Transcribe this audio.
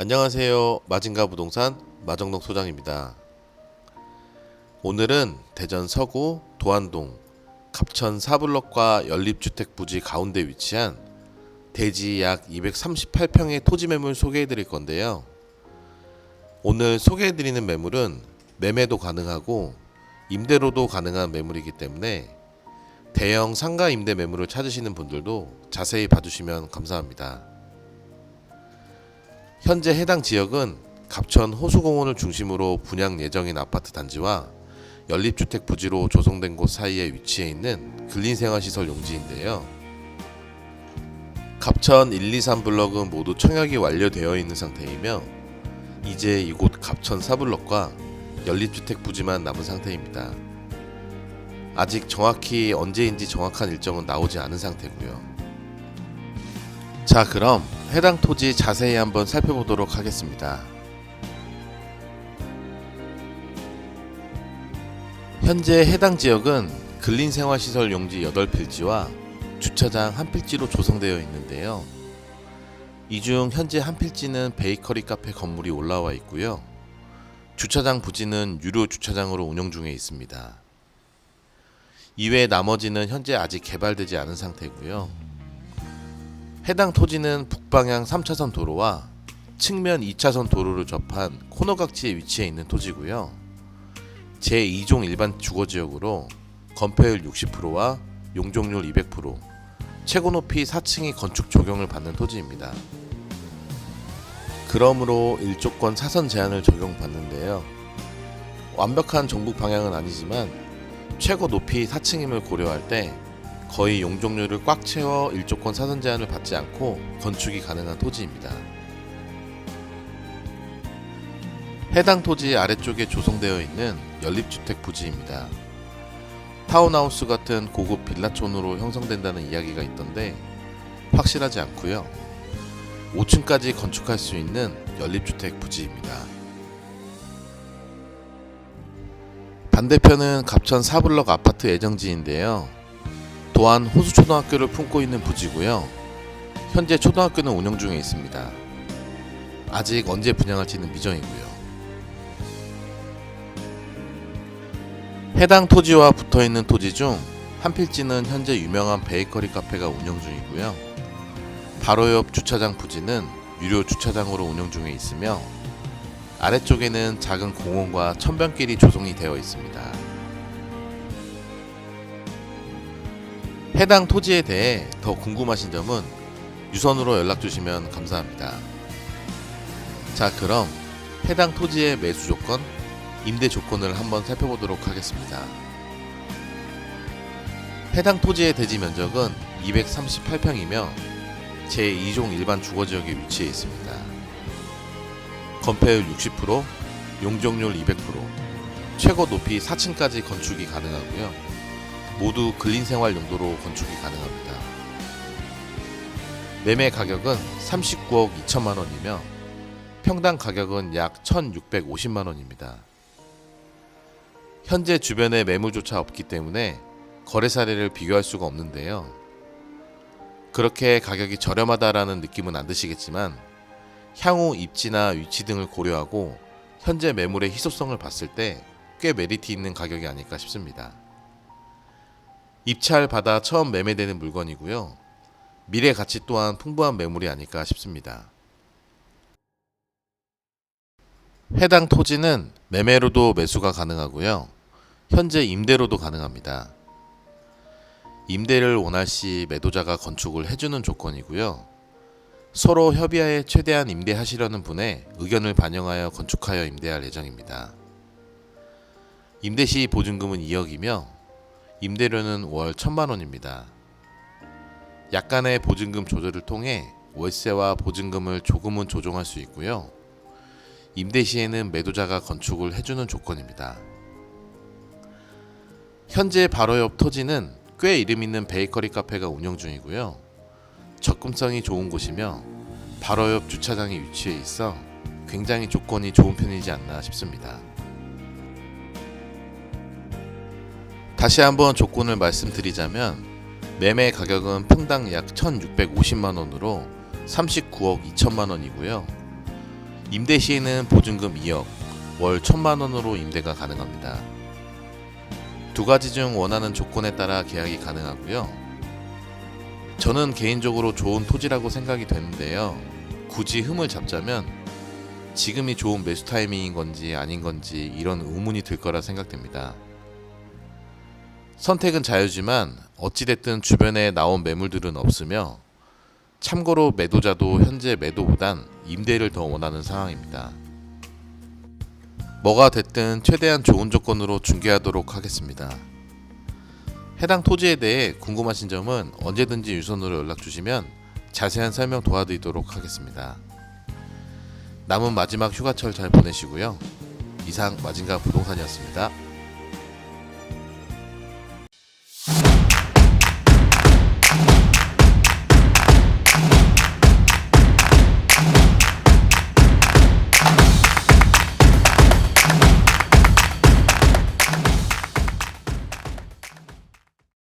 안녕하세요. 마진가 부동산 마정동 소장입니다. 오늘은 대전 서구 도안동 갑천 사블럭과 연립주택 부지 가운데 위치한 대지 약 238평의 토지 매물 소개해 드릴 건데요. 오늘 소개해 드리는 매물은 매매도 가능하고 임대로도 가능한 매물이기 때문에 대형 상가 임대 매물을 찾으시는 분들도 자세히 봐주시면 감사합니다. 현재 해당 지역은 갑천 호수공원을 중심으로 분양 예정인 아파트 단지와 연립주택 부지로 조성된 곳 사이에 위치해 있는 근린생활시설 용지인데요. 갑천 1, 2, 3 블럭은 모두 청약이 완료되어 있는 상태이며 이제 이곳 갑천 4블럭과 연립주택 부지만 남은 상태입니다. 아직 정확히 언제인지 정확한 일정은 나오지 않은 상태고요. 자, 그럼 해당 토지 자세히 한번 살펴보도록 하겠습니다. 현재 해당 지역은 근린생활시설 용지 8필지와 주차장 한 필지로 조성되어 있는데요. 이 중 현재 한 필지는 베이커리 카페 건물이 올라와 있고요. 주차장 부지는 유료 주차장으로 운영 중에 있습니다. 이외 나머지는 현재 아직 개발되지 않은 상태고요. 해당 토지는 북방향 3차선 도로와 측면 2차선 도로를 접한 코너각지에 위치해 있는 토지고요. 제2종 일반 주거지역으로 건폐율 60%와 용적률 200%, 최고 높이 4층이 건축 적용을 받는 토지입니다. 그러므로 일조권 사선 제한을 적용받는데요. 완벽한 정북 방향은 아니지만 최고 높이 4층임을 고려할 때 거의 용적률을 꽉 채워 일조권 사선 제한을 받지 않고 건축이 가능한 토지입니다. 해당 토지 아래쪽에 조성되어 있는 연립주택 부지입니다. 타운하우스 같은 고급 빌라촌으로 형성된다는 이야기가 있던데 확실하지 않고요. 5층까지 건축할 수 있는 연립주택 부지입니다. 반대편은 갑천 사블럭 아파트 애정지인데요. 또한 호수초등학교를 품고 있는 부지고요. 현재 초등학교는 운영 중에 있습니다. 아직 언제 분양할지는 미정이고요. 해당 토지와 붙어 있는 토지 중 한 필지는 현재 유명한 베이커리 카페가 운영 중이고요. 바로 옆 주차장 부지는 유료 주차장으로 운영 중에 있으며 아래쪽에는 작은 공원과 천변길이 조성이 되어 있습니다. 해당 토지에 대해 더 궁금하신 점은 유선으로 연락 주시면 감사합니다. 자, 그럼 해당 토지의 매수 조건, 임대 조건을 한번 살펴보도록 하겠습니다. 해당 토지의 대지 면적은 238평이며 제2종 일반 주거지역에 위치해 있습니다. 건폐율 60%, 용적률 200%, 최고 높이 4층까지 건축이 가능하고요. 모두 근린 생활 용도로 건축이 가능합니다. 매매 가격은 39억 2천만 원이며 평당 가격은 약 1,650만 원입니다. 현재 주변에 매물조차 없기 때문에 거래 사례를 비교할 수가 없는데요. 그렇게 가격이 저렴하다라는 느낌은 안 드시겠지만 향후 입지나 위치 등을 고려하고 현재 매물의 희소성을 봤을 때 꽤 메리트 있는 가격이 아닐까 싶습니다. 입찰 받아 처음 매매되는 물건이고요. 미래 가치 또한 풍부한 매물이 아닐까 싶습니다. 해당 토지는 매매로도 매수가 가능하고요. 현재 임대로도 가능합니다. 임대를 원할 시 매도자가 건축을 해주는 조건이고요. 서로 협의하에 최대한 임대하시려는 분의 의견을 반영하여 건축하여 임대할 예정입니다. 임대 시 보증금은 2억이며 임대료는 월 1천만 원입니다. 약간의 보증금 조절을 통해 월세와 보증금을 조금은 조정할 수 있고요. 임대 시에는 매도자가 건축을 해주는 조건입니다. 현재 바로 옆 토지는 꽤 이름 있는 베이커리 카페가 운영 중이고요. 접근성이 좋은 곳이며 바로 옆 주차장이 위치해 있어 굉장히 조건이 좋은 편이지 않나 싶습니다. 다시 한번 조건을 말씀드리자면 매매 가격은 평당 약 1,650만 원으로 39억 2천만 원이고요. 임대 시에는 보증금 2억, 월 1천만 원으로 임대가 가능합니다. 두 가지 중 원하는 조건에 따라 계약이 가능하고요. 저는 개인적으로 좋은 토지라고 생각이 되는데요. 굳이 흠을 잡자면 지금이 좋은 매수 타이밍인 건지 아닌 건지 이런 의문이 들 거라 생각됩니다. 선택은 자유지만 어찌됐든 주변에 나온 매물들은 없으며 참고로 매도자도 현재 매도보단 임대를 더 원하는 상황입니다. 뭐가 됐든 최대한 좋은 조건으로 중개하도록 하겠습니다. 해당 토지에 대해 궁금하신 점은 언제든지 유선으로 연락 주시면 자세한 설명 도와드리도록 하겠습니다. 남은 마지막 휴가철 잘 보내시고요. 이상 마진가 부동산이었습니다.